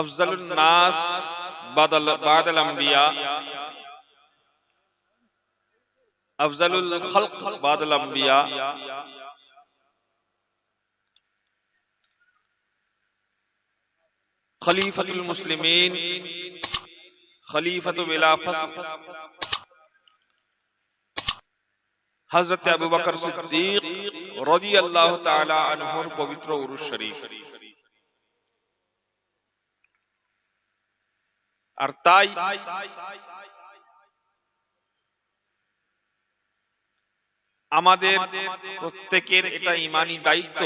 আফজালুন নাস বাদাল বাদাল আম্বিয়া আফজালুল খালক বাদাল আম্বিয়া খলিফাতুল মুসলিমিন খলিফাতু বিলা ফাসল হযরত আবু বকর সিদ্দিক রাদিয়াল্লাহু তাআলা আনহুর পবিত্র উরুস শরীফ. আর তাই আমাদের প্রত্যেকের এটা ইমানি দায়িত্ব।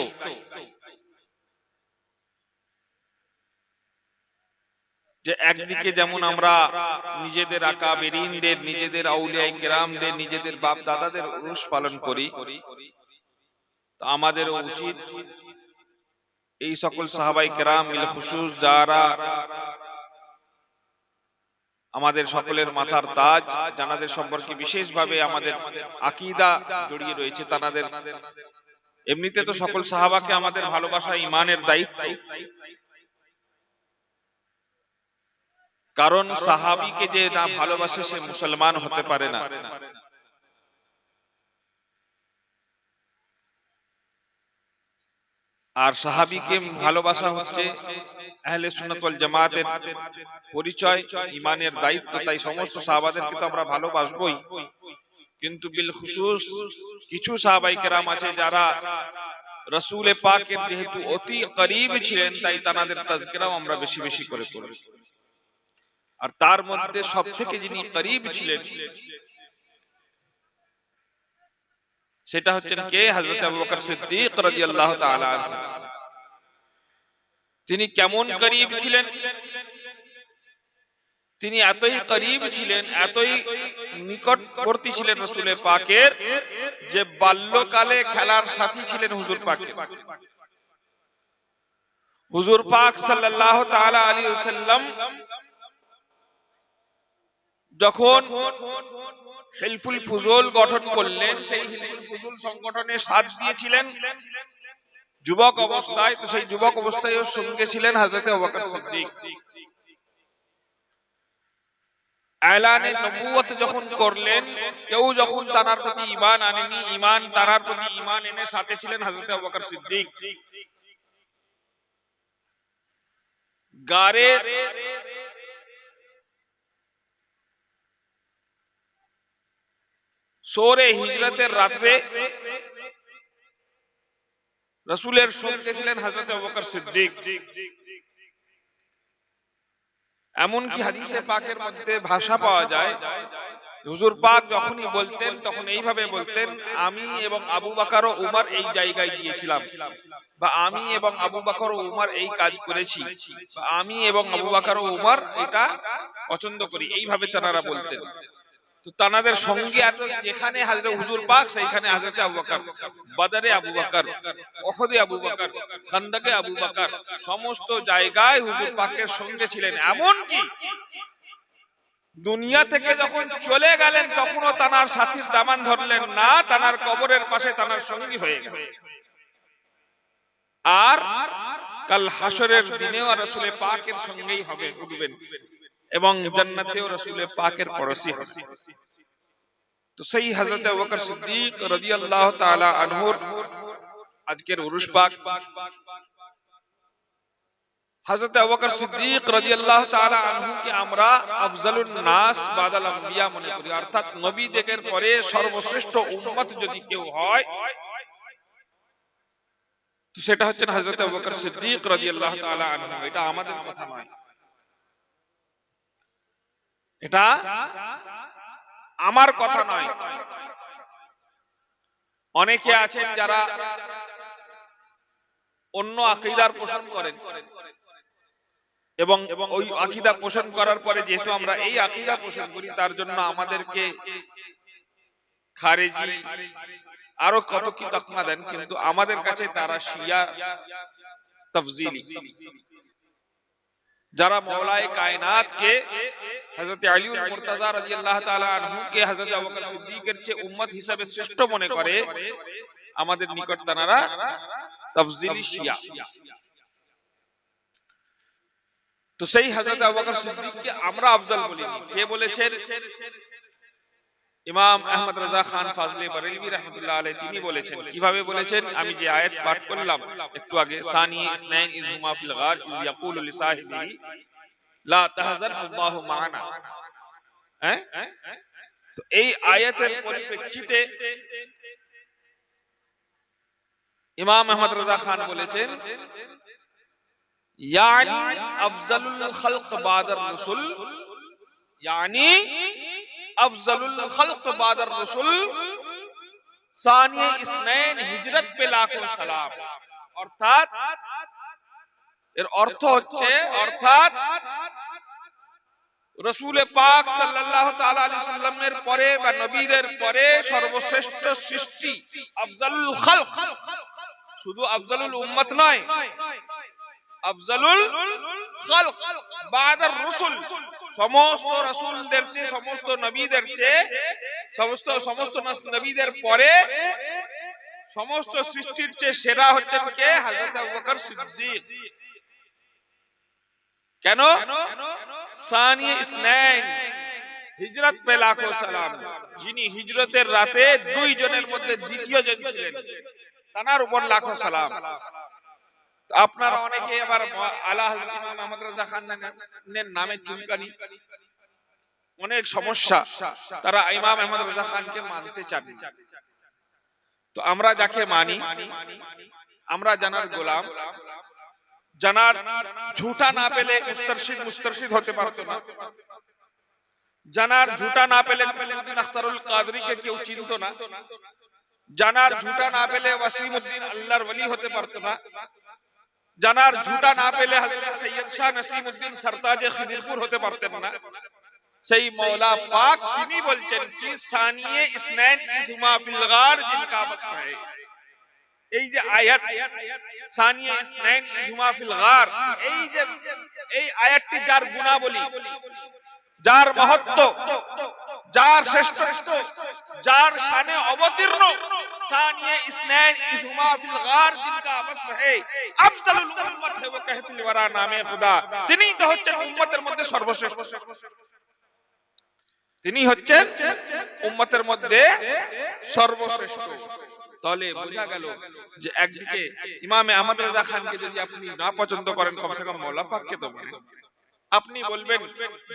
যে একদিকে যেমন আমরা নিজেদের আকা বেরিনদের নিজেদের আউলিয়াই কেরামদের, নিজেদের বাপ দাদাদের উরুষ পালন করি আমাদের উচিত। এই সকল সাহাবাই কেরাম যারা আমাদের সকলের মাথার তাজ জানাদের সম্পর্কে বিশেষভাবে আমাদের আকিদা জড়িয়ে রয়েছে তানাদের এমনিতে তো সকল সাহাবাকে আমাদের ভালোবাসা ইমানের দায়িত্ব। কারণ সাহাবিকে যে না ভালোবাসে সে মুসলমান হতে পারে না। আর সাহাবিকে ভালোবাসা হচ্ছে আহলে সুন্নাত ওয়াল জামাতের পরিচয় ইমানের দায়িত্ব তাই সমস্ত সাহাবাদেরকে তো আমরা ভালোবাসবই। কিন্তু বিল খুশুস কিছু সাহাবাই কেরাম আছে যারা রসুল পাকের যেহেতু অতি করিব ছিলেন তাই তাদের তাজকিরাও আমরা বেশি বেশি করে করি আর তার মধ্যে সব থেকে যিনি করিব ছিলেন সেটা হচ্ছেন কে? হযরত আবু বকর সিদ্দিক রাদিয়াল্লাহু তাআলা তিনি কেমন করিব ছিলেন? তিনি এতই করিব ছিলেন এতই নিকটবর্তী ছিলেন রসুলের পাকের যে বাল্যকালে খেলার সাথী ছিলেন হুজুর পাকের। হুজুর পাক সাল্লাল্লাহু তাআলা আলাইহি ওয়াসাল্লাম যখন হিলফুল ফুজুল গঠন করলেন, সেই হিলফুল ফুজুল সংগঠনে সাথ দিয়েছিলেন। যুবক অবস্থায়, তো সেই যুবক অবস্থায় সঙ্গে ছিলেন হযরত আবু সিদ্দিক। এলানে নবুয়ত যখন করলেন, কেউ যখন তার প্রতি ঈমান আনেনি, ঈমান তার প্রতি ঈমান এনে সাথে ছিলেন হযরত আবু সিদ্দিক। গারে সোরে হিজরতের রাত্রে রসুলের সঙ্গে ছিলেন হজরত বকর সিদ্দিক। এমনকি হাদিসে পাকের মধ্যে ভাষা পাওয়া যায়, হুজুর পাক যখনই বলতেন, তখন এইভাবে বলতেন, আমি এবং আবু বাকার ও উমার এই জায়গায় গিয়েছিলাম, বা আমি এবং আবু বাকর ও উমার এই কাজ করেছি আমি এবং আবু বাকার ও উমার এটা পছন্দ করি। এইভাবে তারা বলতেন। তো তানাদের সঙ্গে এত যেখানে হাজরত হুজুর পাক সেইখানে হাজরত আবু বকর বাদারে আবু বকর ওহদে আবু বকর খান্দাকে আবু বকর সমস্ত জায়গায় হুজুর পাকের সঙ্গে ছিলেন। এমন কি দুনিয়া থেকে যখন চলে গেলেন তখনও তানার সাথীর দামান ধরলেন না তানার কবরের পাশে তানার সঙ্গী হয়ে গেল। আর কাল হাসরের দিনেও রাসূলের পাকের সঙ্গেই হবে। উঠবেন। এবং জান্নাতেও রাসূলের পাকের পড়োশি হবে তো সেই হযরত আবু বকর সিদ্দিক রাদিয়াল্লাহু তাআলা আনহুর আজকের উরুস পাক। হযরত আবু বকর সিদ্দিক রাদিয়াল্লাহু তাআলা আনহুকে আমরা আফজালুন নাস বাদাল আম্বিয়া মনে করি। অর্থাৎ নবীদের পরে সর্বশ্রেষ্ঠ উম্মত যদি কেউ হয়। তো সেটা হচ্ছে হযরত আবু বকর সিদ্দিক রাদিয়াল্লাহু তাআলা আনহু। এটা আমাদের কথা নয়। এটা আমার কথা নয়। অনেকে আছেন যারা অন্য আকিদার পোষণ করেন এবং ওই আকিদা পোষণ করার পরে যেহেতু আমরা এই আকিদা পোষণ করি, তার জন্য আমাদেরকে খারেজি আরও কত কি তকমা দেন, কিন্তু আমাদের কাছে তারা শিয়া তফজিলি। যারা মৌলায় কায়নাত কে হযরত আলীউল মুর্তজা রাদিয়াল্লাহু তাআলা আনহু কে হযরত আবু বকর সিদ্দিকের চেয়ে উম্মত হিসাবে শ্রেষ্ঠ মনে করে আমাদের নিকট তারা তফজিলি শিয়া। তো সেই হযরত আবু বকর সিদ্দিককে আমরা আফজল বলি। কে বলেছেন? ইমাম আহমদ রাজা খান ফাজলে বরেলভি রহমতুল্লাহ আলাইহি তিনি বলেছেন। কীভাবে বলেছেন? আমি যে আয়াত পাঠ করলাম, একটু আগে, সানি ইসনাইন ইজহুমা ফিল গার ইয়াকুলু লিসাহিবিহি লা তাহজান আল্লাহু মা'ানা হ্যাঁ তো এই আয়াতের পরিপ্রেক্ষিতে ইমাম আহমদ রাজা খান বলেছেন ইয়ানি আফজালুল খালক বাদার রাসূল ইয়ানি अफजलुल खल्क बादर रसूल सानिए इस्नैन হিজরত পে লাখো সালাম অর্থাৎ এর অর্থ হচ্ছে অর্থাৎ রসুল পাক তাআলা সাল্লামের পরে বা নবীদের পরে সর্বশ্রেষ্ঠ সৃষ্টি আফজালুল খালক। শুধু আফজালুল উম্মত নয় আফজালুল খালক। বাদার রসুল সমস্ত রসুলদের চেয়ে সমস্ত নবীদের চেয়ে সমস্ত সমস্ত নবীদের পরে সমস্ত সৃষ্টির চেয়ে সেরা হচ্ছেন কে? হযরত আবু বকর সিদ্দিক। কেন? সানিয়ে ইসনাইন হিজরত পে লাখো সালাম। যিনি হিজরতের রাতে দুই জনের মধ্যে দ্বিতীয় জন ছিলেন। তার উপর লাখো সালাম। আপনারা অনেকে আবার আলা ইমাম আহমদ রাজা খানের নামে চুলকানি। অনেক সমস্যা। তারা ইমাম আহমদ রাজা খানকে মানতে চান তো আমরা যাকে মানি আমরা জানার গোলাম। জানার ঝুটা না পেলে মুস্তারশিদ মুস্তারশিদ হতে পারতো না। জানার ঝুটা না পেলে আখতারুল কাদরিকে কেউ চিনতো না। জানার ঝুটা না পেলে ওয়াসিমউদ্দিন আল্লাহর ওলি হতে পারতো না। জানার ঝুটা না পেলে হযরত সৈয়দ শাহ নসিমউদ্দিন সরতাজে খিদিরপুর হতে পারতেন না। সেই মৌলা পাক তিনি বলছেন, কি সানিয়ে ইসনাইন ইজমা ফিল গার জিনকা বস है এই যে আয়াত সানিয়ে ইসনাইন ইজমা ফিল গার এই যে এই আয়াতটি যার গুণাবলী যার মহত্ব যার শ্রেষ্ঠত্ব যার শানে অবতীর্ণ सानिए इस्नैन इजुमा फिल गार जिनका आपस में है अफजलुल उम्मत है वो कहफिल वरा नामे खुदा তিনি তো হচ্ছেন উম্মতের মধ্যে সর্বশ্রেষ্ঠ তিনি হচ্ছেন উম্মতের মধ্যে সর্বশ্রেষ্ঠ তাহলে বোঝা গেল যে একদিকে ইমামে আহমদ রাজা খানকে যদি আপনি না পছন্দ করেন কমসে কম মৌলা পাককে তো মানেন আপনি বলবেন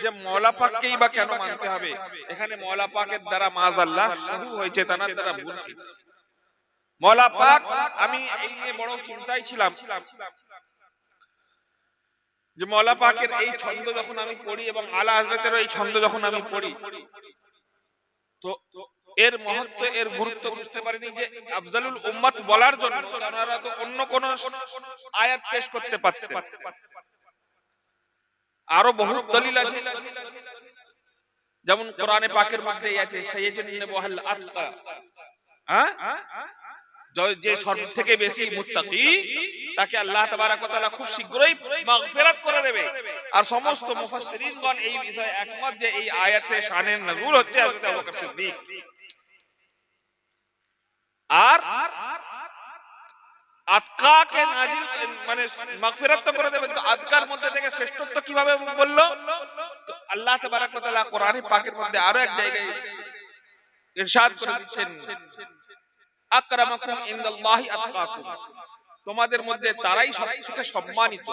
যে মৌলা পাককেই বা কেন মানতে হবে? এখানে মৌলা পাকের দ্বারা মাজ আল্লাহ শুরু হয়েছে তার দ্বারা ভুল কি মৌলা পাক আমি এই নিয়ে বড় চিন্তায় ছিলাম। যে মৌলা পাকের এই ছন্দ যখন আমি পড়ি এবং আলা হজরতের এই ছন্দ যখন আমি পড়ি। তো এর মহত্ব, এর গুরুত্ব বুঝতে পারিনি যে আফজালুল উম্মত বলার জন্য ওনারা তো অন্য কোন আয়াত পেশ করতে পারতেন। আরও বহু দলিল আছে। যেমন কোরআনে পাকের মধ্যে আছে, সাইয়্যিদুন নবুল আত্তা হ্যাঁ? যে সব থেকে বেশি মুত্তাকি, তাকে আল্লাহ তাবারক ওয়া তাআলা খুব শীঘ্রই মাগফিরাত করে দেবে। আর সমস্ত মুফাসসিরিনগণ এই বিষয়ে একমত যে এই আয়াতে শানের নজুল হচ্ছে হযরত আবু বকর সিদ্দিক। আর আতকাকে নাজিল মানে মাগফিরাত তো করে দেবেন তো আতকার মধ্যে থেকে শ্রেষ্ঠত্ব কীভাবে আল্লাহ তাবারক ওয়া তাআলা পাকের মধ্যে আরও এক জায়গায় ইরশাদ করে দিচ্ছেন, আকরামাকুম ইনদাল্লাহি আতকাকুম। তোমাদের মধ্যে তারাই সবথেকে সম্মানিত,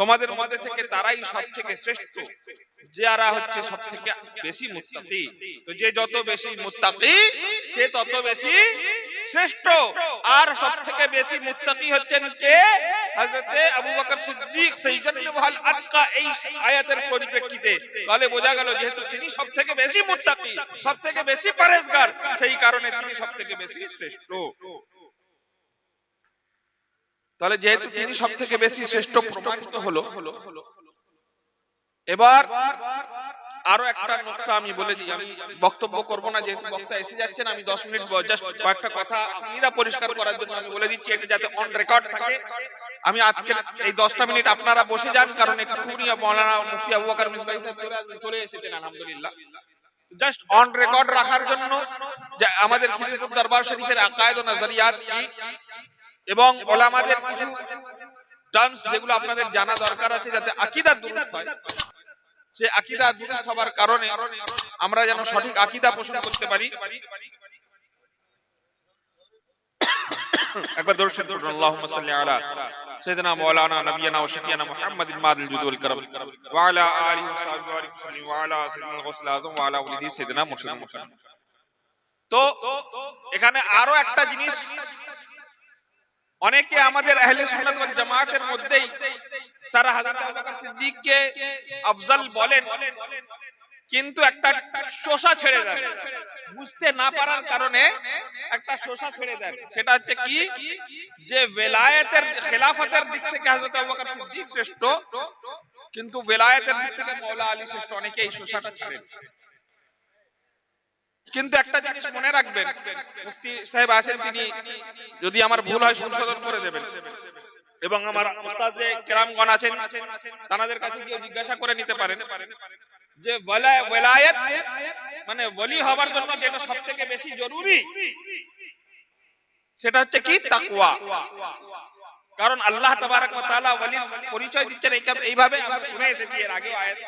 তোমাদের মধ্যে থেকে তারাই সবথেকে শ্রেষ্ঠ। যারা হচ্ছে সবথেকে বেশি মুত্তাকি। তো যে যত বেশি মুত্তাকি, সে তত বেশি শ্রেষ্ঠ। আর সবথেকে বেশি মুত্তাকি হচ্ছেন কে? হযরতে আবু বকর সিদ্দিক। এই আয়াতের পরিপ্রেক্ষিতে। তাহলে বোঝা গেল যেহেতু তিনি সবথেকে বেশি মুত্তাকি, সবথেকে বেশি পরহেজগার, সেই কারণে তিনি সবথেকে বেশি শ্রেষ্ঠ। তাহলে যেহেতু তিনি সব থেকে বেশি শ্রেষ্ঠ প্রমাণিত হলো এবার আরও একটা নোকতা আমি বলে দিই আমি বক্তব্য করব না যেহেতু বক্তা এসে যাচ্ছেন আমি দশ মিনিট জাস্ট কয়েকটা কথা আপনারা পরিষ্কার করার জন্য আমি বলে দিচ্ছি এটা যাতে অন রেকর্ড থাকে। আমি আজকে এই দশটা মিনিট আপনারা বসে যান কারণ এক্ষুনি মুফতি আবু বকর সাহেব চলে এসেছেন আলহামদুলিল্লাহ। জাস্ট অন রেকর্ড রাখার জন্য আমাদের দরবার শরীফের আকায়েদ ও নজরিয়াত এবং ওলামাদের কিছু টার্মস যেগুলো আপনাদের জানা দরকার আছে যাতে আকিদা দুরুস্ত হয়। সে আকিদা দুরুস্ত হবার কারণে আমরা যেন সঠিক আকিদা পোষণ করতে পারি। একবার দর্শন করুন আল্লাহুম্মা সাল্লি আলা সাইয়েদানা মাওলানা নবিয়ানা ওয়া শফিয়ানা মুহাম্মাদিন মাদিল জুদুল কারাম ওয়া আলা আলিহি ওয়া সাহবিহি ওয়া সাল্লি ওয়া আলা সাইয়েদুল গৌসুল আযম ওয়া আলা ওয়ালিদি সাইয়েদানা মুহাম্মাদ তো এখানে আরও একটা জিনিস অনেকে আমাদের আহলে সুন্নাত ওয়াল জামাতের মধ্যেই তারা সিদ্দিককে আফজল বলেন, কিন্তু একটা শোষা ছেড়ে দেন। বুঝতে না পারার কারণে একটা শোষা ছেড়ে দেন। সেটা হচ্ছে কি? যে বেলায়েতের খেলাফতের দিক থেকে হযরত আবু বকর সিদ্দিক শ্রেষ্ঠ, কিন্তু বেলায়েতের দিক থেকে মাওলা আলী শ্রেষ্ঠ অনেকে এই শোষাটা ছেড়ে কিন্তু একটা জিনিস মনে রাখবেন, মুফতি সাহেব আছেন তিনি যদি আমার ভুল হয় সংশোধন করে দেবেন। এবং আমার উস্তাদ যে কেরামগণ আছেন তাদের কাছে গিয়ে জিজ্ঞাসা করে নিতে পারেন যে মানে ওলি হবার জন্য যেটা সবথেকে বেশি জরুরি, সেটা হচ্ছে কি? তাকওয়া। কারণ আল্লাহ তাবারাক ওয়া তাআলা পরিচয় দিচ্ছেন এই- এইভাবে আমরা শুনে এসেছি এর আয়াত।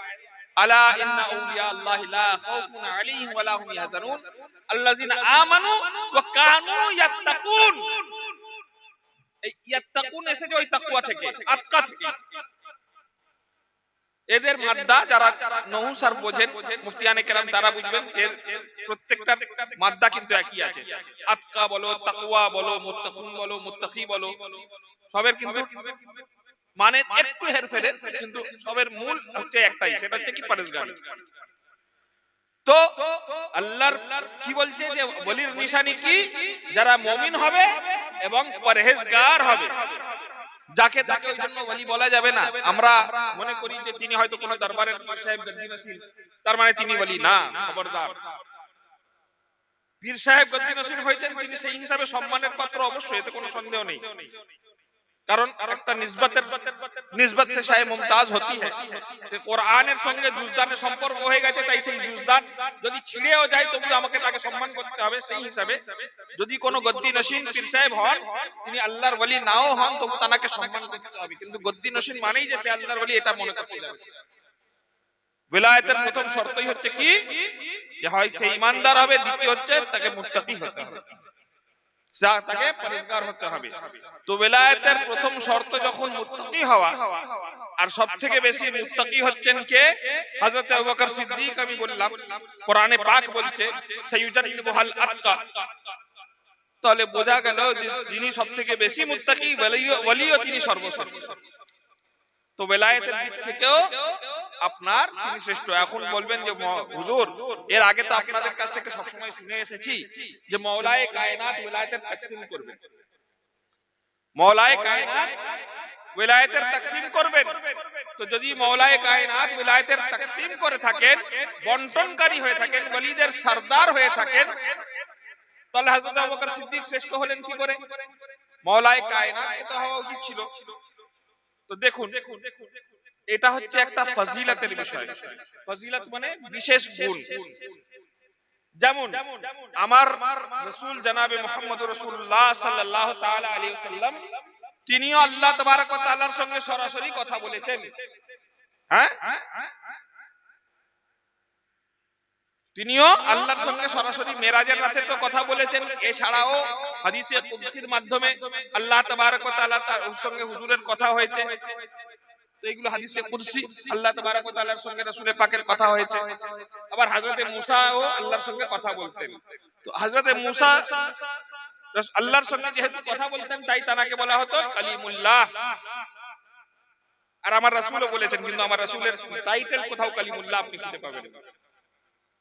আলা ইন্না আউলিয়া আল্লাহ লা খাউফুন আলাইহিম ওয়া লা হুম ইয়াহজানুন। আল্লাযিনা আমানু ওয়া কানু ইয়াত্তাকুন। এই ইয়াত্তাকুন এসেছে ওই তাকওয়া থেকে আতকা থেকে। এদের মাদ্দা যারা নহুসার বোঝেন মুফতিয়ানে কেরাম তারা বুঝবেন এর প্রত্যেকটা মাদ্দা কিন্তু একই আছে। আতকা বলো তাকওয়া বলো মুত্তাকুন বলো মুত্তাকি বলো। সবের কিন্তু মানে একটু হেরফেরের কিন্তু সবের মূল হচ্ছে একটাই সেটা হচ্ছে কি পরেশগার তো আল্লাহর কি বলছে যে বলির নিশানি কি? যারা মমিন হবে এবং পরহেজগার হবে। যাকে তাকে ওই জন্য ওলি বলা যাবে না। আমরা মনে করি যে তিনি হয়তো কোনো দরবারের সাহেব গদ্দি নসির তার মানে তিনি বলি না, খবরদার। পীর সাহেব গদ্দি নসির হয়েছেন, তিনি সেই হিসাবে সম্মানের পাত্র অবশ্যই, এতে কোনো সন্দেহ নেই। কারণ একটা নিসবতের নিসবত সে শাহে মুমতাজ হতি है যে কোরআনের সঙ্গে জুজদানের সম্পর্ক হয়ে গেছে, তাই সেই জুজদান যদি ছিঁড়েও যায়, তবু আমাকে তাকে সম্মান করতে হবে সেই হিসাবে। যদি কোনো গদ্দি নসীন পীর সাহেব হন, তিনি আল্লাহর ওলি নাও হন, তবু তাকে সম্মান করতে হবে। কিন্তু গদ্দি নসীন মানেই যে সে আল্লাহর ওলি, এটা মনে করতে যাবে বিলায়াতের প্রথম শর্তই হচ্ছে কি? যে হয় সে ইমানদার হবে, দ্বিতীয় হচ্ছে তাকে মুত্তাকি হতে হবে। তাকে পরিষ্কার হতে হবে। তো বেলায়েতের প্রথম শর্ত যখন হওয়া, আর সব থেকে বেশি মুত্তাকি হচ্ছেন কে? হযরত সিদ্দিক, আমি বললাম, কোরআনে পাক বলছে সাইয়ুজান্নিবুহাল আতকা। তাহলে বোঝা গেল যে যিনি সব থেকে বেশি মুত্তাকি, ওয়ালিও তিনি সর্বশ্রেষ্ঠ তো বেলায়েতের দিক থেকেও আপনার তিনি শ্রেষ্ঠ। এখন বলবেন যে হুজুর এর আগে তো আপনাদের কাছ থেকে সবসময় শুনে এসেছি যে মৌলায়ে কায়নাত ওলায়েতের তাকসিম করবেন। মৌলায়ে কায়নাত ওলায়েতের তাকসিম করবেন। তো যদি মৌলায়ে কায়নাত ওলায়েতের তাকসিম করে থাকেন বন্টনকারী হয়ে থাকেন ওলিদের সরদার হয়ে থাকেন তাহলে হযরত আবু বকর সিদ্দিক শ্রেষ্ঠ হলেন কি করে? মৌলায়ে কায়নাত এটা হওয়া উচিত ছিল। তো দেখুন, এটা হচ্ছে একটা ফজিলতের বিষয়। ফজিলত মানে বিশেষ গুণ। যেমন, আমার রসুল জানাবে মোহাম্মদ রসুল্লাহ সাল্লাল্লাহু তাআলা আলাইহি ওয়াসাল্লাম, তিনিও আল্লাহ তাবারক ওয়া তাআলার সঙ্গে সরাসরি কথা বলেছেন। হ্যাঁ? তিনিও আল্লাহর সঙ্গে সরাসরি মেরাজের রাতে তো কথা বলেছেন। এছাড়াও হাদিসে কুদসির মাধ্যমে আল্লাহ তাবারক ওয়া তাআলা তার সঙ্গে হুজুরের কথা হয়েছে। তো এইগুলো হাদিসে কুদসি, আল্লাহ তাআলার সঙ্গে রাসূলের পাকের কথা হয়েছে। আবার হযরতে মুসাও আল্লাহর সঙ্গে কথা বলতেন। তো হযরতে মুসা আল্লাহর সঙ্গে যেহেতু কথা বলতেন, তাই তাকে বলা হতো কালিমুল্লাহ। আর আমার রাসূলও বলেছেন, কিন্তু আমার রাসূলের টাইটেল কোথাও কালিমুল্লাহ আপনি খুঁজে পাবেন। না।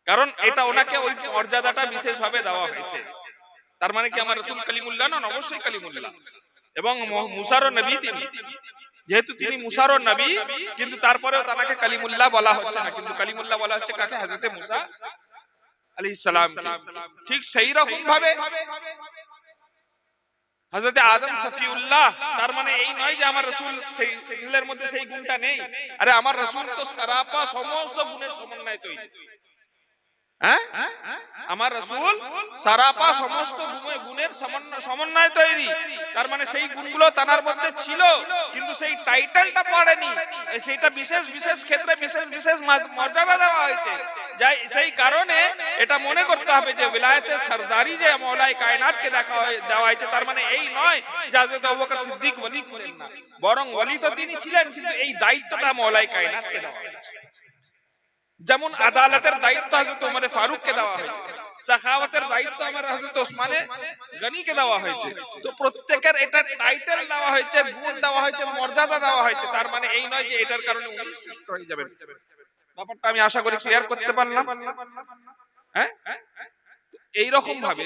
কারণ এটা ওনাকে ওই মর্যাদাটা বিশেষ ভাবে দেওয়া হয়েছে। তার মানে কি আমার রসুল কালিমুল্লাহ? নন অবশ্যই কালিমুল্লাহ। এবং ম- মুসারও নবী তিনি। যেহেতু তিনি মুসারও নবী কিন্তু তারপরেও তাকে কালিমুল্লাহ বলা হচ্ছে না। কিন্তু কালিমুল্লাহ বলা হচ্ছে কাকে? হযরতে মুসা আলাইহিস সালাম ঠিক সেই রকম ভাবে হযরতে আদম সফিউল্লাহ তার মানে এই নয় যে আমার রাসূল সেই মধ্যে সেই গুণটা নেই। আরে আমার রাসূল তো সারাপা সমস্ত গুণের সমন্বয় তৈরি। হ্যাঁ? আমার রসুল সারাপা সমস্ত গুণের সমন্বয়- তৈরি। তার মানে সেই গুণগুলো তানার মধ্যে ছিল কিন্তু সেই টাইটেলটা পড়েনি। সেইটা বিশেষ বিশেষ ক্ষেত্রে বিশেষ বিশেষ মর্যাদা দেওয়া হয়েছে। যাই সেই কারণে এটা মনে করতে হবে যে বিলায়েতের সরদারি যে মৌলাই কায়নাতকে দেখা দেওয়া হয়েছে তার মানে এই নয় যে হযরত আবু বকর সিদ্দিক ওলি ছিলেন না। বরং ওলি তো তিনি ছিলেন কিন্তু এই দায়িত্বটা মৌলাই কায়নাতকে দেওয়া হয়েছে। যেমন আদালতের দায়িত্ব হযরত ওমর ফারুককে দেওয়া হয়েছে, সাখাওয়াতের দায়িত্ব আমার হযরত ওসমানে গনিকে দেওয়া হয়েছে। তো প্রত্যেকের এটা টাইটেল দেওয়া হয়েছে, গুণ দেওয়া হয়েছে, মর্যাদা দেওয়া হয়েছে, তার মানে এই নয় যে এটার কারণে উনি শ্রেষ্ঠ হয়ে যাবেন। ব্যাপারটা আমি আশা করি ক্লিয়ার করতে পারলাম। হ্যাঁ? এই রকম ভাবে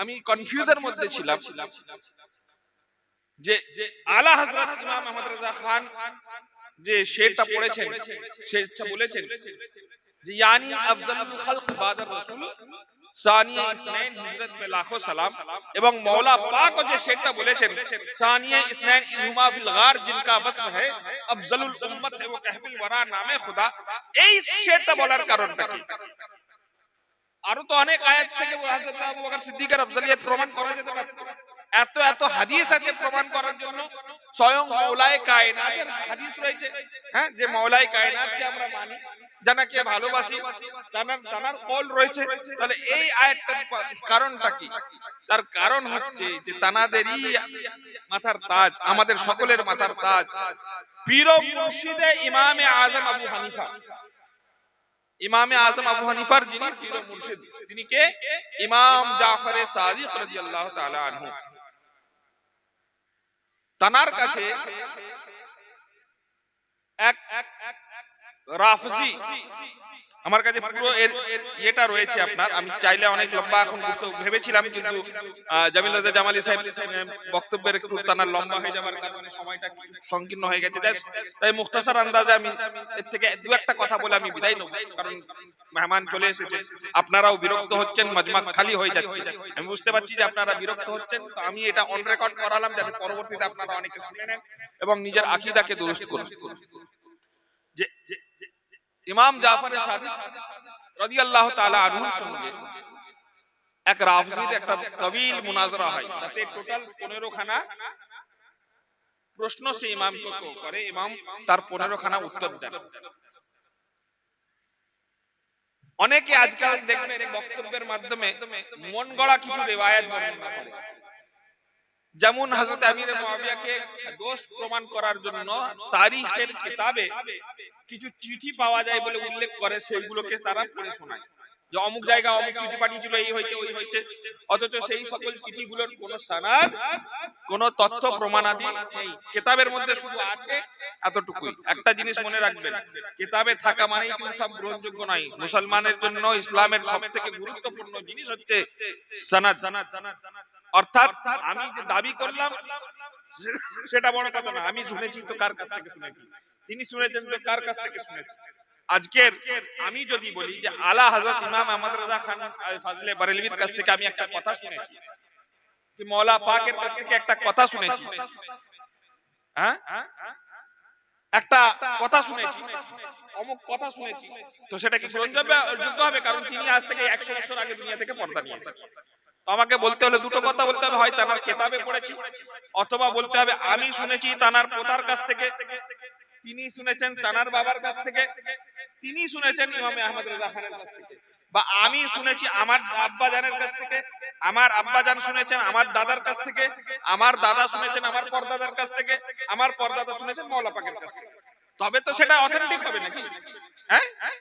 আমি কনফিউজের মধ্যে ছিলাম যে যে আলা হযরত ইমাম আহমদ রাজা খান যে শেরটা পড়েছেন শেরটা বলেছেন। যে ইয়ানি আফজালুল খালক বাদার রাসূল সানিয়া ইসনাইন হযরত পে লাখো সালাম এবং মওলা পাক যে শেরটা বলেছেন সানিয়া ইসনাইন ইজহুমা ফিল গার जिनका वस्म है अफजलुल उम्मत है वो कहबिल वरा नामे खुदा এই শেরটা বলার কারণটা কি? আরও তো অনেক আয়াত থেকে হযরত আবু বকর সিদ্দিকের আফজালিয়াত প্রমাণ করা যেতে পারে। এত এত হাদিস আছে প্রমাণ করার জন্য। স্বয়ং মৌলায়ে কায়নাতের হাদিস রয়েছে। হ্যাঁ যে মৌলায়ে কায়নাতকে আমরা মানি। জানাকে ভালোবাসি। তানার তানার কল রয়েছে। তাহলে এই আয়াতটার কারণটা কি? তার কারণ হচ্ছে যে তানাদেরই মাথার তাজ আমাদের সকলের মাথার তাজ। পীর মুর্শিদে ইমামে আজম আবু হানিফা। ইমামে আজম আবু হানিফার যিনি পীর মুর্শিদ। তিনি কে? ইমাম জাফর সাদিক রাদিয়াল্লাহু তাআলা আনহু। তানার কাছে এক রাফজি। আমার কাছে পুরো এর ইয়েটা রয়েছে আপনার। আমি চাইলে অনেক লম্বা এখন ভেবেছিলাম, কিন্তু জামিল রাজা জামালি সাহেব বক্তব্যের একটু টানার লম্বা হয়ে যাওয়ার কারণে সময়টা সংকীর্ণ হয়ে গেছে। তাই মুখতাসার আন্দাজে আমি এর থেকে দু একটা কথা বলে আমি বিদায় নেব, কারণ মেহমান চলে এসেছে। আপনারাও বিরক্ত হচ্ছেন মজমা খালি হয়ে যাচ্ছে। আমি বুঝতে পারছি যে আপনারা বিরক্ত হচ্ছেন, তো আমি এটা অন রেকর্ড করালাম, যাতে পরবর্তীতে আপনারা অনেকে শুনে নেন এবং নিজের আকিদাকে দুরুস্ত করুন। ইমাম জাফর রাদিয়াল্লাহু তাআলা আনহুর সঙ্গে এক রাফজির একটা তবিল মুনাজরা হয়। তাতে টোটাল 15 খানা প্রশ্ন সে ইমামকে করে। ইমাম তার 15 খানা উত্তর দেন। অনেকে আজকাল দেখবেন বক্তব্যের মাধ্যমে মন গড়া কিছু রিওয়ায়াত বর্ণনা করে। যেমন হযরত আমির মুয়াবিয়াকে দোষ প্রমাণ করার জন্য তারিখের কিতাবে কিছু চিঠি পাওয়া যায় বলে উল্লেখ করে, সেইগুলোকে তারা পড়ে শোনায়। যে অমুক জায়গা অমুক চিঠি পাঠিয়েছিল, এই হয়েছে, ওই হয়েছে। অথচ সেই সকল চিঠিগুলোর কোনো সানাদ, কোন তথ্য প্রমাণাদি নেই। কেতাবের মধ্যে শুধু আছে এতটুকুই। একটা জিনিস মনে রাখবেন, কেতাবে থাকা মানেই কিন্তু সব গ্রহণযোগ্য নয়। মুসলমানের জন্য ইসলামের সব থেকে গুরুত্বপূর্ণ জিনিস হচ্ছে সানাদ। অর্থাৎ আমি যে দাবি করলাম সেটা বড় কথা না আমি শুনেছি তো কার কাছ থেকে শুনেছি। তিনি শুনেছেন তো কার কাছ থেকে শুনেছি। আজকের আমি যদি বলি যে আলা হযরত ইমাম আহমদ রাজা খান ফাজলে বারেলভির কাছ থেকে আমি একটা কথা শুনেছি। কি মৌলা পাকের কাছ থেকে একটা কথা শুনেছি। হ্যাঁ? একটা কথা শুনেছি। অমুক কথা শুনেছি। তো সেটা কি গ্রহণযোগ্য যোগ্য হবে? কারণ তিনি আজ থেকে একশো বছর আগে দুনিয়া থেকে পর্দা নিয়েছেন। আমাকে বলতে হলে দুটো কথা বলতে হবে। হয় তানার কেতাবে পড়েছি, অথবা বলতে হবে, আমি শুনেছি তানার পোতার কাছ থেকে, তিনি শুনেছেন তানার বাবার কাছ থেকে, তিনি শুনেছেন ইমামে আহমদ রেজা খানের কাছ থেকে, বা আমি শুনেছি আমার আব্বা জানের কাছ থেকে, আমার আব্বা জান শুনেছেন আমার দাদার কাছ থেকে, আমার দাদা শুনেছেন আমার পরদাদার কাছ থেকে, আমার পরদাদা শুনেছেন মৌলা পাকের কাছ থেকে। তবে তো সেটা অথেন্টিক হবে নাকি?